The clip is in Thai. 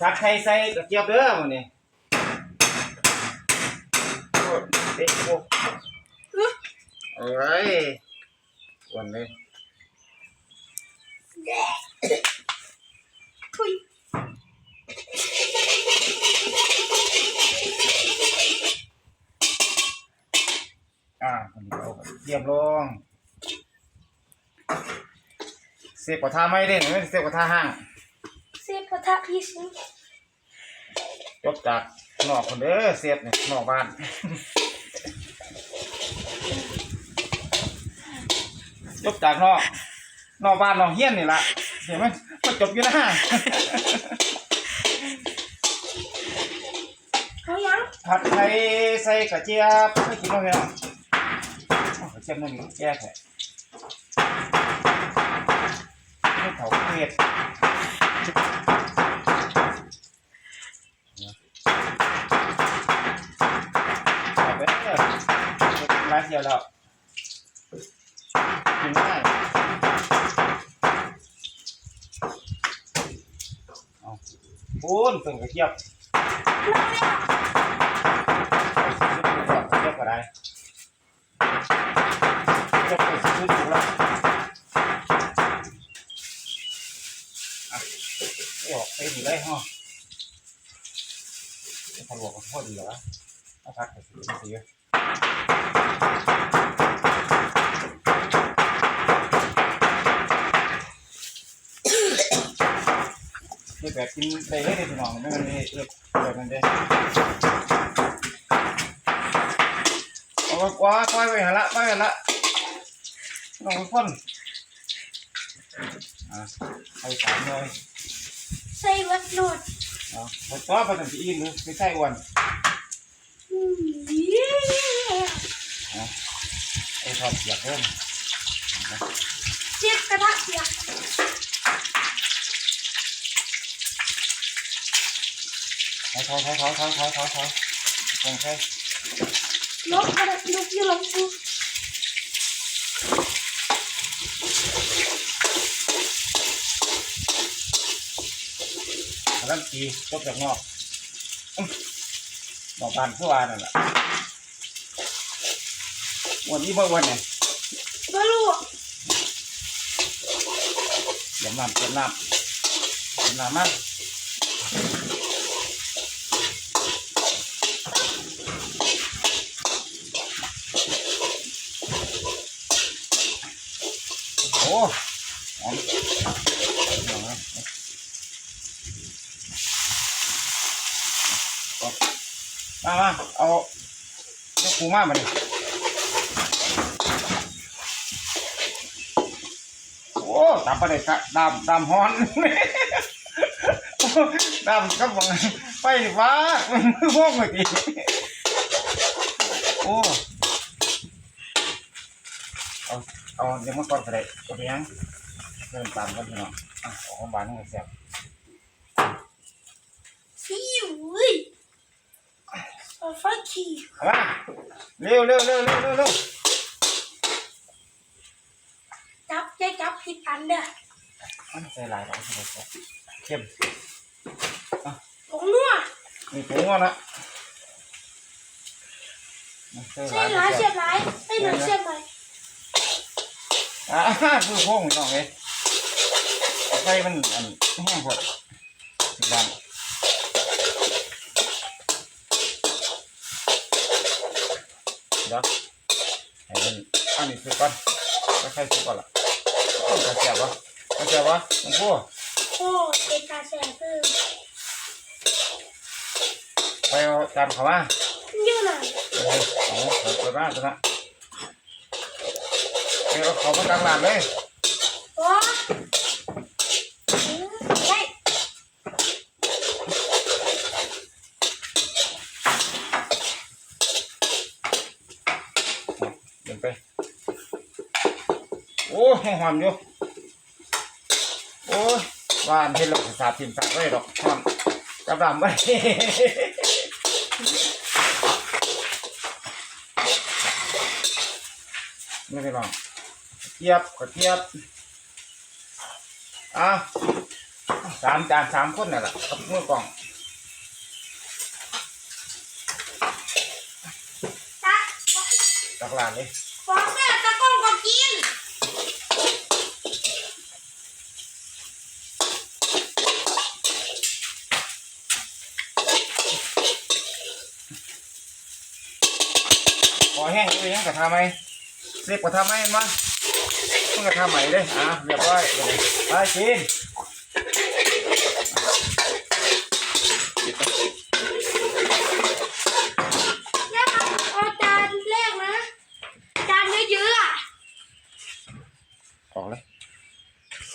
ผัดไทยใส่กระเจี๊ยบเด้อมื้อนี้โอ้เด็กโอ้เอ้ยอ้วนเลยทุยอ่าคนนี้เอากระเจี๊ยบลงเสียบกว่าท่าไม่ได้ไม่เสียบกว่าท่าห้าง เซฟกระทะพี่สิจบจากนอกคนเด้อเสียบเนี่ยนอกบ้านจบจากนอกนอกบ้านนอกเฮียนนี่ละเห็นไหมมันจบอยู่นะเขายังผัดไทยใส่กระเจี๊ยบไม่กินแล้วไงล่ะอ้าวกระเจี๊ยบนั่นนี่แย่แท้ไม่เผาเผ็ด เดียวแล้วกินง่ายปูนเพิ่งกระเทียบเทียบอะได้เทียบก็สุดๆแล้วออกไปดีเลยฮะถลวกก็พอดีแล้วนะครับแต่สีสี อซื้อนี่แบบกินได้เลยพี่น้องไม่มันนี่เลือกแบบนั้นเด้เอาไว้กว่าปล่อยไปหาละปล่อยไปละน้องคนอะเอาสามเลยใส่วัดโหลดเอาไปต่อไปตั้งที่อินหรือไม่ใช่อ้วนอืม กูทอดเปียกเพิ่มเจี๊ยบกระทะเปียกเอาทอดทอดทอดทอดทอดทอดทอดลงใช่ลบกระดาษลบยี่ลงกูกระดาษตีลบจากงอกบอกบานผู้ว่านั่นแหละ วันนี้เมื่อวันเนี่ยไม่รู้อะเดี๋ยวน้ำเดี๋ยวน้ำเดี๋ยวน้ำมันโอ้หอมเอานะเอามามาเอาเจ้าปูมามาดิ โอ้ตามไปเลยครับดามดามฮอน ดามก็บอกไฟฟ้ามันมือพวกเมื่อกี้โอ้เอาเอาเดี๋ยวมาก่อนก็ได้ก็ไปยังเริ่มตามกันพี่น้องอะออกของบ้านนี่เสียบฟิวเว้ยเอาไฟขี่เอามาเร็วเร็วเร็วเร็วเร็วเร็ว จับใจจับผิดอันเด้อ มันใส่หลายดอกสิครับเข้มผงนัวมีถุงอะนะมันใส่ใส่หหลาลายยเสีเสียยบบหลายใส่หน่อยเสียบหน่อยอ่าคือพวกพี่น้องเอ้ยไฟมันอันแห้งหมดสีดำเดี๋ยวให้มันอันนี้คือก่อนก็ใครคือก่อนล่ะโอ้กระเสียบวะ กระเสียบวะมันพูดโอ้เอ็ดตาแสบเพิ่มไปเอาจานเขามาเยอะหน่อยเออเอาเปิดเปิดบ้านตัวนะไปเอาเขามากลางลานเลยโอ้ใช่เดินไป โอ้ให้หอมอยู่ โอ้ยว่าอันเห็นเราสาบทิมสาบไว้ดอกหอมจับดำไว้นี่พี่น้องเทียบกระเทียบอะสามจานสามคนน่ะล่ะกับมือกล่องตาตักลานเลยฟองแม่ตะกล้องก็กิน อแห้งอยู่ยังกระทำไหมเรียบกระทำไหมมั้ยเพิ่งกระทำใหม่เลยอะเรียบร้อยไปกิน